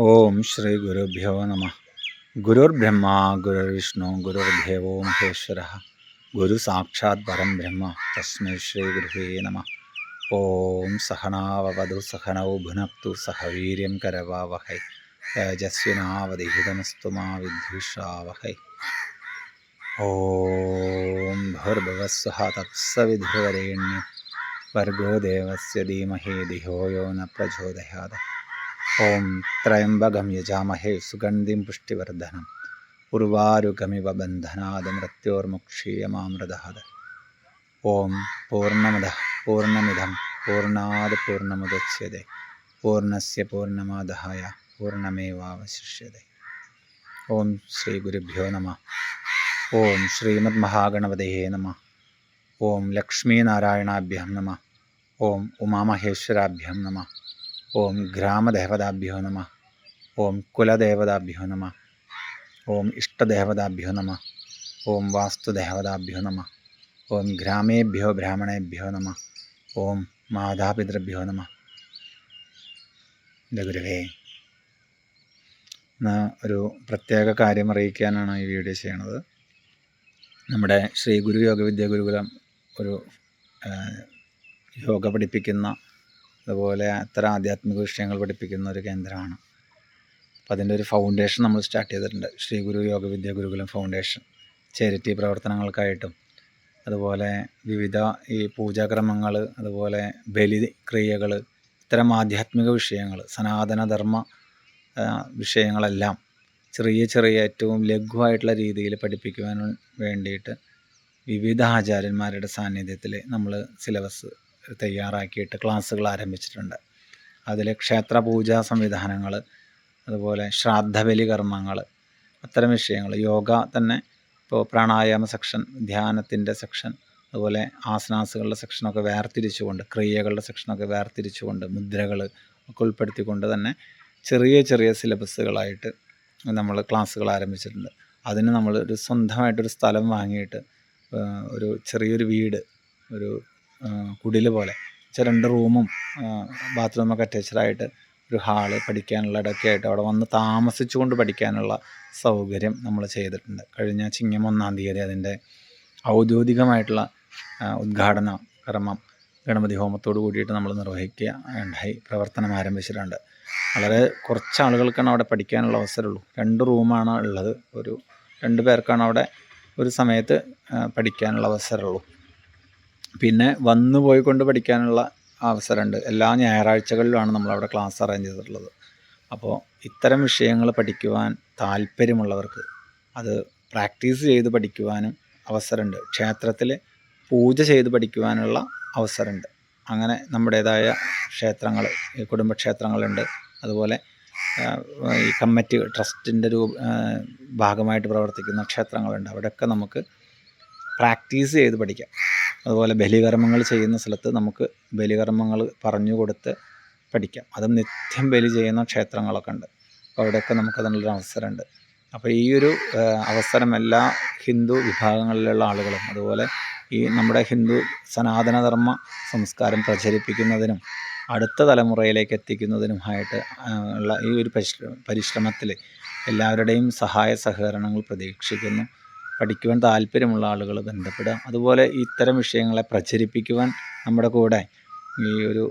ഓം ശ്രീ ഗുരുഭ്യോ നമ ഗുരുർബ്രഹ്മ ഗുരുർവിഷ്ണു ഗുരുർദേവോ മഹേശ്വര ഗുരു സാക്ഷാത് പരം ബ്രഹ്മ തസ്മൈ ശ്രീ ഗുരുവേ നമ ഓം സഹനാവതു സഹനൗ ഭുനക്തു സഹവീര്യം കരവാവഹൈ തേജസ്വിനാവധിഹിതമസ്തു മാ വിദ്വിഷാവഹൈ ഓം ഭൂർഭുവസ്വഹ തത്സവിധുവരേണ്യം വർഗോ ദേവസ്യ ധീമഹി ധിയോ യോ ന പ്രചോദയാത് ഓം ത്രയംബകം യജാമഹേ സുഗന്ധിം പുഷ്ടിവർദ്ധനം. ഉർവാരുഗമിവ ബന്ധനാത് മൃത്യോർമുക്ഷീയമാമൃതാത് ഓം പൂർണമത പൂർണമിതം പൂർണാത് പൂർണമുദച്യത്തെ പൂർണസ്യ പൂർണമാദായ പൂർണമേവാവശിഷ്യത്തെ ഓം ശ്രീ ഗുരുഭ്യോ നമ. ഓം ശ്രീമദ് മഹാഗണപതയേ നമ. ഓം ലക്ഷ്മീനാരായണാഭ്യം നമ. ഓം ഉമാമഹേശ്വരാഭ്യം നമ. ഓം ഗ്രാമദേവതാഭ്യോ നമ. ഓം കുലദേവതാഭ്യോ നമ. ഓം ഇഷ്ടദേവതാഭ്യോ നമ. ഓം വാസ്തുദേവതാഭ്യോ നമ. ഓം ഗ്രാമേഭ്യോ ബ്രാഹ്മണേഭ്യോ നമ. ഓം മാതാപിതൃഭ്യോ നമ. ഗുരുവേ എന്നാ ഒരു പ്രത്യേക കാര്യം അറിയിക്കാനാണ് ഈ വീഡിയോ ചെയ്യണത്. നമ്മുടെ ശ്രീ ഗുരു യോഗവിദ്യ ഗുരുകുലം ഒരു യോഗ പഠിപ്പിക്കുന്ന അതുപോലെ അത്തരം ആധ്യാത്മിക വിഷയങ്ങൾ പഠിപ്പിക്കുന്ന ഒരു കേന്ദ്രമാണ്. അപ്പോൾ അതിന്റെ ഒരു ഫൗണ്ടേഷൻ നമ്മൾ സ്റ്റാർട്ട് ചെയ്തിട്ടുണ്ട്. ശ്രീ ഗുരു യോഗവിദ്യ ഗുരുകുലം ഫൗണ്ടേഷൻ ചാരിറ്റി പ്രവർത്തനങ്ങൾക്കായിട്ടും അതുപോലെ വിവിധ ഈ പൂജാക്രമങ്ങൾ അതുപോലെ ബലി ക്രിയകൾ ഇത്തരം ആധ്യാത്മിക വിഷയങ്ങൾ സനാതനധർമ്മ വിഷയങ്ങളെല്ലാം ചെറിയ ചെറിയ ഏറ്റവും ലഘുവായിട്ടുള്ള രീതിയിൽ പഠിപ്പിക്കുവാൻ വേണ്ടിയിട്ട് വിവിധ ആചാര്യന്മാരുടെ സാന്നിധ്യത്തിൽ നമ്മൾ സിലബസ് തയ്യാറാക്കിയിട്ട് ക്ലാസ്സുകൾ ആരംഭിച്ചിട്ടുണ്ട്. അതിൽ ക്ഷേത്ര പൂജാ സംവിധാനങ്ങൾ അതുപോലെ ശ്രാദ്ധബലി കർമ്മങ്ങൾ അത്തരം വിഷയങ്ങൾ യോഗ തന്നെ ഇപ്പോൾ പ്രാണായാമ സെക്ഷൻ ധ്യാനത്തിന്റെ സെക്ഷൻ അതുപോലെ ആസനാസുകളുടെ സെക്ഷനൊക്കെ വേർതിരിച്ചുകൊണ്ട് ക്രിയകളുടെ സെക്ഷനൊക്കെ വേർതിരിച്ചുകൊണ്ട് മുദ്രകൾ ഒക്കെ ഉൾപ്പെടുത്തിക്കൊണ്ട് തന്നെ ചെറിയ ചെറിയ സിലബസുകളായിട്ട് നമ്മൾ ക്ലാസ്സുകൾ ആരംഭിച്ചിട്ടുണ്ട്. അതിന് നമ്മൾ ഒരു സ്വന്തമായിട്ടൊരു സ്ഥലം വാങ്ങിയിട്ട് ഒരു ചെറിയൊരു വീട് ഒരു കുടിൽ പോലെ. വെച്ചാൽ രണ്ട് റൂമും ബാത്റൂമൊക്കെ അറ്റാച്ച്ഡായിട്ട് ഒരു ഹാൾ പഠിക്കാനുള്ള ഇടമൊക്കെ ആയിട്ട് അവിടെ വന്ന് താമസിച്ചുകൊണ്ട് പഠിക്കാനുള്ള സൗകര്യം നമ്മൾ ചെയ്തിട്ടുണ്ട്. കഴിഞ്ഞ ചിങ്ങം ഒന്നാം തീയതി അതിന്റെ ഔദ്യോഗികമായിട്ടുള്ള ഉദ്ഘാടന കർമ്മം ഗണപതി ഹോമത്തോട് കൂടിയിട്ട് നമ്മൾ നിർവഹിക്കുക ഉണ്ടായി. പ്രവർത്തനം ആരംഭിച്ചിട്ടുണ്ട്. വളരെ കുറച്ച് ആളുകൾക്കാണ് അവിടെ പഠിക്കാനുള്ള അവസരമുള്ളൂ. രണ്ട് റൂമാണ് ഉള്ളത്. ഒരു രണ്ട് പേർക്കാണ് അവിടെ ഒരു സമയത്ത് പഠിക്കാനുള്ള അവസരമുള്ളൂ. പിന്നെ വന്നു പോയിക്കൊണ്ട് പഠിക്കാനുള്ള അവസരമുണ്ട്. എല്ലാ ഞായറാഴ്ചകളിലുമാണ് നമ്മളവിടെ ക്ലാസ് അറേഞ്ച് ചെയ്തിട്ടുള്ളത്. അപ്പോൾ ഇത്തരം വിഷയങ്ങൾ പഠിക്കുവാൻ താല്പര്യമുള്ളവർക്ക് അത് പ്രാക്ടീസ് ചെയ്ത് പഠിക്കുവാനും അവസരമുണ്ട്. ക്ഷേത്രത്തിൽ പൂജ ചെയ്ത് പഠിക്കുവാനുള്ള അവസരമുണ്ട്. അങ്ങനെ നമ്മുടേതായ ക്ഷേത്രങ്ങൾ ഈ കുടുംബക്ഷേത്രങ്ങളുണ്ട്. അതുപോലെ ഈ കമ്മിറ്റി ട്രസ്റ്റിന്റെ ഒരു ഭാഗമായിട്ട് പ്രവർത്തിക്കുന്ന ക്ഷേത്രങ്ങളുണ്ട്. അവിടെയൊക്കെ നമുക്ക് പ്രാക്ടീസ് ചെയ്ത് പഠിക്കാം. അതുപോലെ ബലികർമ്മങ്ങൾ ചെയ്യുന്ന സ്ഥലത്ത് നമുക്ക് ബലികർമ്മങ്ങൾ പറഞ്ഞു കൊടുത്ത് പഠിക്കാം. അതും നിത്യം ബലി ചെയ്യുന്ന ക്ഷേത്രങ്ങളൊക്കെ ഉണ്ട്. അപ്പോൾ അവിടെയൊക്കെ നമുക്കതിനുള്ളൊരു അവസരമുണ്ട്. അപ്പോൾ ഈ ഒരു അവസരം എല്ലാ ഹിന്ദു വിഭാഗങ്ങളിലുള്ള ആളുകളും അതുപോലെ ഈ നമ്മുടെ ഹിന്ദു സനാതനധർമ്മ സംസ്കാരം പ്രചരിപ്പിക്കുന്നതിനും അടുത്ത തലമുറയിലേക്ക് എത്തിക്കുന്നതിനുമായിട്ട് ഉള്ള ഈ ഒരു പരിശ്രമത്തിൽ എല്ലാവരുടെയും സഹായ സഹകരണങ്ങൾ പ്രതീക്ഷിക്കുന്നു. പഠിക്കുവാൻ താല്പര്യമുള്ള ആളുകൾ ബന്ധപ്പെടുക. അതുപോലെ ഇത്തരം വിഷയങ്ങളെ പ്രചരിപ്പിക്കുവാൻ നമ്മുടെ കൂടെ ഈ ഒരു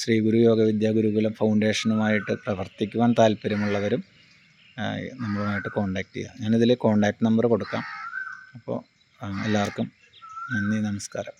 ശ്രീ ഗുരു യോഗ വിദ്യാ ഗുരുകുലം ഫൗണ്ടേഷനുമായിട്ട് പ്രവർത്തിക്കുവാൻ താല്പര്യമുള്ളവരും നമ്മളുമായിട്ട് കോണ്ടാക്ട് ചെയ്യുക. ഞാനിതിൽ കോണ്ടാക്ട് നമ്പർ കൊടുക്കാം. അപ്പോൾ എല്ലാവർക്കും നന്ദി നമസ്കാരം.